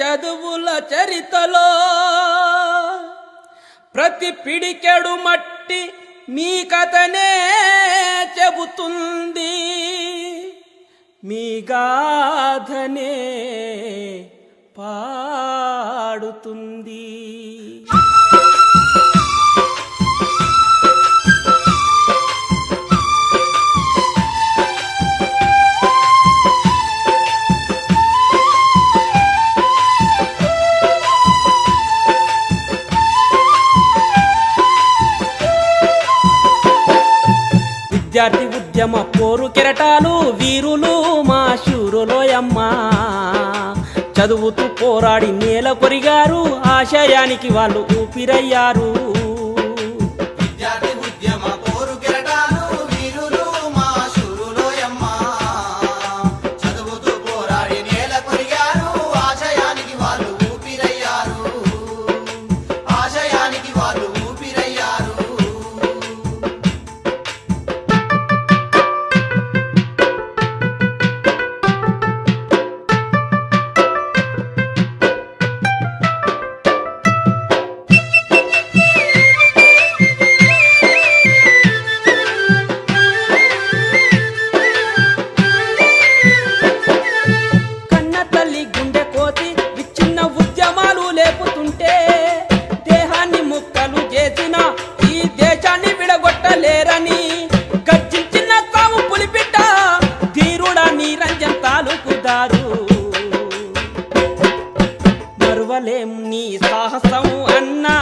చదువుల చరితలో ప్రతి పిడికెడు మట్టి మీ కథనే చెబుతుంది. మీ గాథనే పాడుతుంది. విద్యార్థి ఉద్యమ పోరు కిరటాలు వీరులు మా శూరులోయమ్మ చదువుతూ పోరాడి నేల కొరిగారు ఆశయానికి వాళ్ళు ఊపిరయ్యారు. మరువలేం నీ సాహసం అన్నా.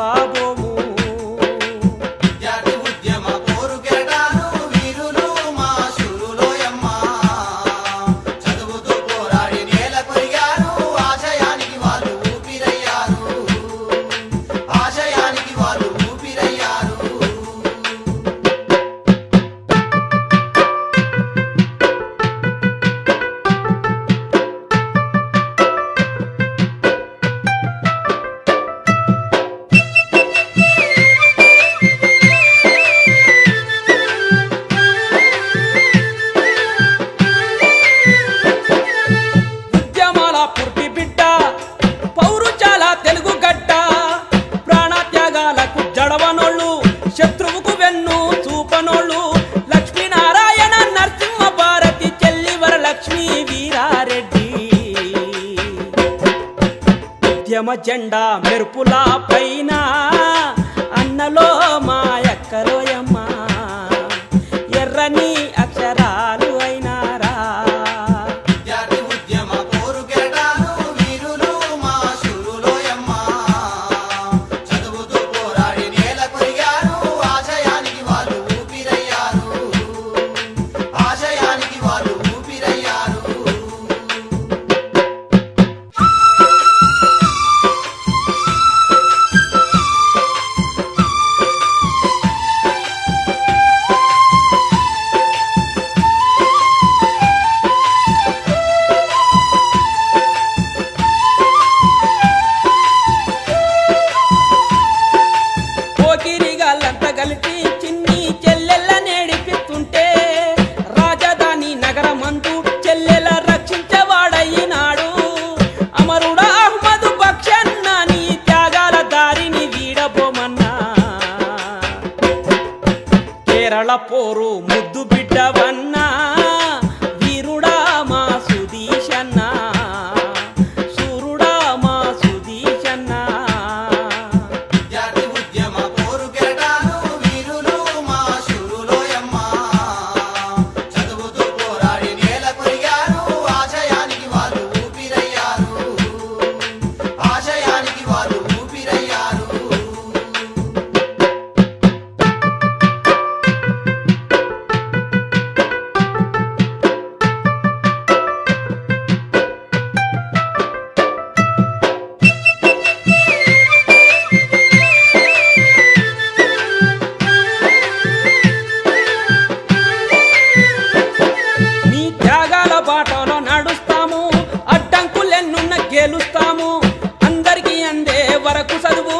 পাবো జెండా మెరుపులా పైన అన్నలో మా ఎక్కరు వరకు చదువు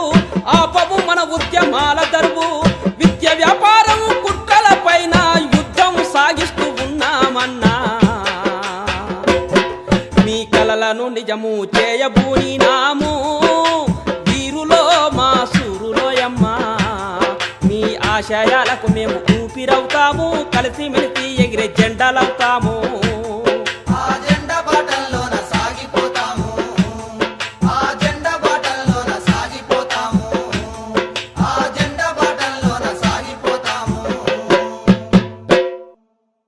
ఆపము మన ఉద్యమాల తరువు. విద్య వ్యాపారం కుట్రల పైన యుద్ధం సాగిస్తూ ఉన్నామన్నా. మీ కలలను నిజము చేయబూనినాము వీరులో మా సూరులోయమ్మా మీ ఆశయాలకు మేము ఊపిరవుతాము కలిసి మెలిసి ఎగిరే జెండాలవుతాము.